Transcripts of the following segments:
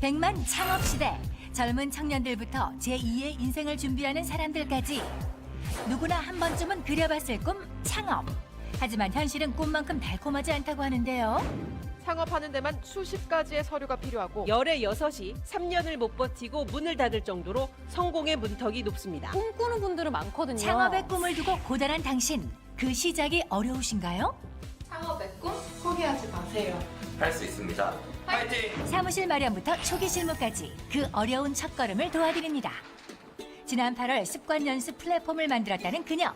백만 창업 시대 젊은 청년들부터 제2의 인생을 준비하는 사람들까지 누구나 한 번쯤은 그려봤을 꿈 창업. 하지만 현실은 꿈만큼 달콤하지 않다고 하는데요. 창업하는 데만 수십 가지의 서류가 필요하고 열의 여섯이 3년을 못 버티고 문을 닫을 정도로 성공의 문턱이 높습니다. 꿈꾸는 분들은 많거든요. 창업의 꿈을 두고 고단한 당신. 그 시작이 어려우신가요? 포기하지 마세요. 할 수 있습니다. 파이팅! 사무실 마련부터 초기 실무까지 그 어려운 첫걸음을 도와드립니다. 지난 8월 습관 연습 플랫폼을 만들었다는 그녀.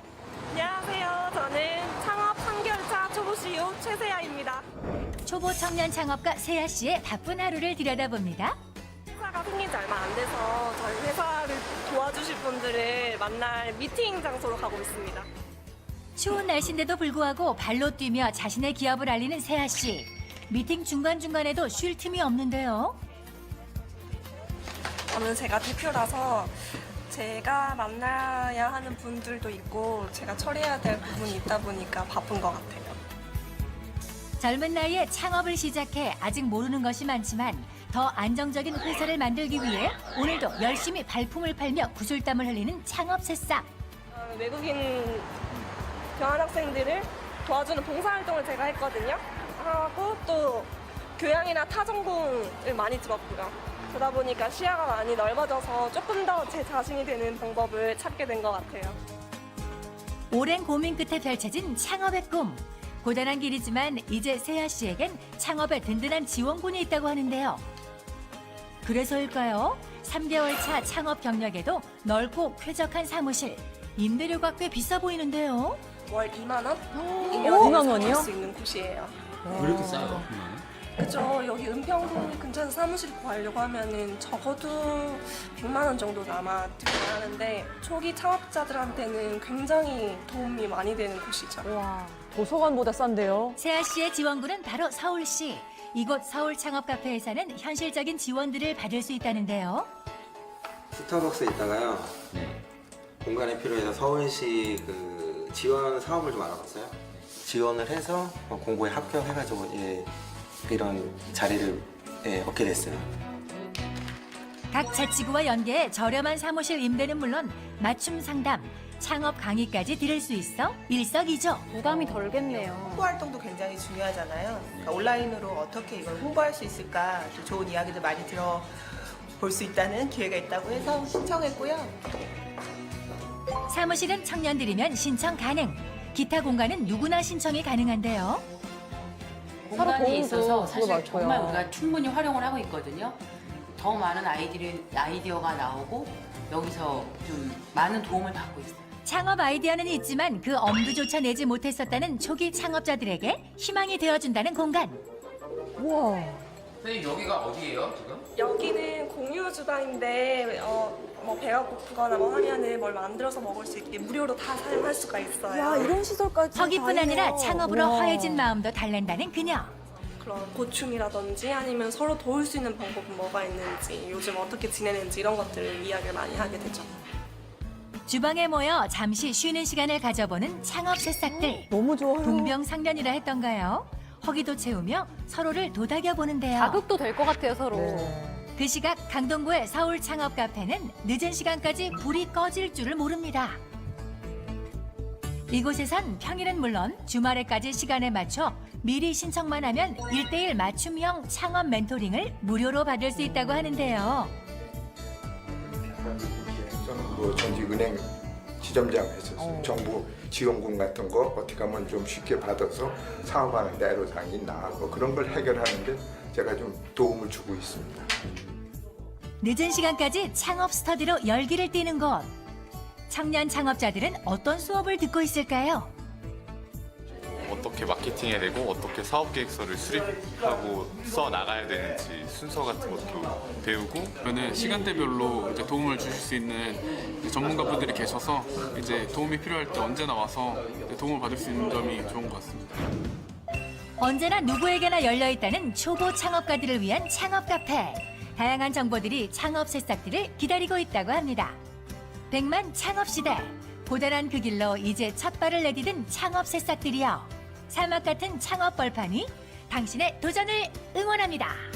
안녕하세요. 저는 창업 3개월차 초보 CEO 최세아입니다. 초보 청년 창업가 세아 씨의 바쁜 하루를 들여다봅니다. 회사가 생긴 지 얼마 안 돼서 저희 회사를 도와주실 분들을 만날 미팅 장소로 가고 있습니다. 추운 날씨인데도 불구하고 발로 뛰며 자신의 기업을 알리는 세아 씨. 미팅 중간중간에도 쉴 틈이 없는데요. 저는 제가 대표라서 제가 만나야 하는 분들도 있고 제가 처리해야 될 부분이 있다 보니까 바쁜 것 같아요. 젊은 나이에 창업을 시작해 아직 모르는 것이 많지만 더 안정적인 회사를 만들기 위해 오늘도 열심히 발품을 팔며 구슬땀을 흘리는 창업 새싹. 어, 외국인 교환학생들을 도와주는 봉사활동을 제가 했거든요. 하고 또 교양이나 타전공을 많이 들었고요. 그러다 보니까 시야가 많이 넓어져서 조금 더 제 자신이 되는 방법을 찾게 된 것 같아요. 오랜 고민 끝에 펼쳐진 창업의 꿈. 고단한 길이지만 이제 세아 씨에겐 창업에 든든한 지원군이 있다고 하는데요. 그래서일까요? 3개월 차 창업 경력에도 넓고 쾌적한 사무실. 임대료가 꽤 비싸 보이는데요. 월 2만 원? 오, 2년 2만 원이요? 수 있는 곳이에요. 왜 이렇게 싸요? 그죠. 여기 은평구 근처에서 사무실 구하려고 하면은 적어도 100만 원 정도 아마 들어야 하는데 초기 창업자들한테는 굉장히 도움이 많이 되는 곳이죠. 와, 도서관보다 싼데요. 세아 씨의 지원군은 바로 서울시. 이곳 서울 창업 카페에서는 현실적인 지원들을 받을 수 있다는데요. 스타벅스에 있다가요. 공간이 필요해서 서울시 그 지원 사업을 좀 알아봤어요. 지원을 해서 어, 공고에 합격해가지고 예, 이런 자리를 예, 얻게 됐어요. 각 자치구와 연계해 저렴한 사무실 임대는 물론 맞춤 상담, 창업 강의까지 들을 수 있어 일석이조. 부담이 덜겠네요. 홍보 활동도 굉장히 중요하잖아요. 그러니까 온라인으로 어떻게 이걸 홍보할 수 있을까 또 좋은 이야기들 많이 들어 볼 수 있다는 기회가 있다고 해서 신청했고요. 사무실은 청년들이면 신청 가능. 기타 공간은 누구나 신청이 가능한데요. 서로 공간이 도움도 있어서 그거 사실 맞고요. 정말 우리가 충분히 활용을 하고 있거든요. 더 많은 아이디어, 아이디어가 나오고 여기서 좀 많은 도움을 받고 있어요. 창업 아이디어는 있지만 그 엄두조차 내지 못했었다는 초기 창업자들에게 희망이 되어준다는 공간. 우와. 선생님 여기가 어디예요 지금? 여기는 공유 주방인데 어, 뭐 배가 고프거나 뭐 하면은 뭘 만들어서 먹을 수 있게 무료로 다 사용할 수가 있어요. 야, 이런 시설까지. 허기뿐 다 아니라 있네요. 창업으로 우와. 허해진 마음도 달랜다는 그녀. 그런 고충이라든지 아니면 서로 도울 수 있는 방법은 뭐가 있는지 요즘 어떻게 지내는지 이런 것들을 이야기를 많이 하게 되죠. 주방에 모여 잠시 쉬는 시간을 가져보는 창업 새싹들. 너무 좋아요. 동병상련이라 했던가요? 허기도 채우며 서로를 도닥여 보는데요. 자극도 될 것 같아요, 서로. 그 시각 강동구의 서울 창업 카페는 늦은 시간까지 불이 꺼질 줄을 모릅니다. 이곳에선 평일은 물론 주말에까지 시간에 맞춰 미리 신청만 하면 일대일 맞춤형 창업 멘토링을 무료로 받을 수 있다고 하는데요. 저는 그 전직 은행 지점장 했었어요. 어. 정부 지원금 같은 거 어떻게 하면 좀 쉽게 받아서 사업하는 데 애로사항이 있나 뭐 그런 걸 해결하는데 제가 좀 도움을 주고 있습니다. 늦은 시간까지 창업 스터디로 열기를 띠는 곳. 청년 창업자들은 어떤 수업을 듣고 있을까요? 어떻게 마케팅해야 되고 어떻게 사업 계획서를 수립하고 써 나가야 되는지 순서 같은 것도 배우고 그러면 시간대별로 이제 도움을 주실 수 있는 전문가분들이 계셔서 이제 도움이 필요할 때 언제나 와서 도움을 받을 수 있는 점이 좋은 것 같습니다. 언제나 누구에게나 열려 있다는 초보 창업가들을 위한 창업 카페. 다양한 정보들이 창업 새싹들을 기다리고 있다고 합니다. 백만 창업 시대. 고단한 그 길로 이제 첫 발을 내디딘 창업 새싹들이여. 사막 같은 창업 벌판이 당신의 도전을 응원합니다.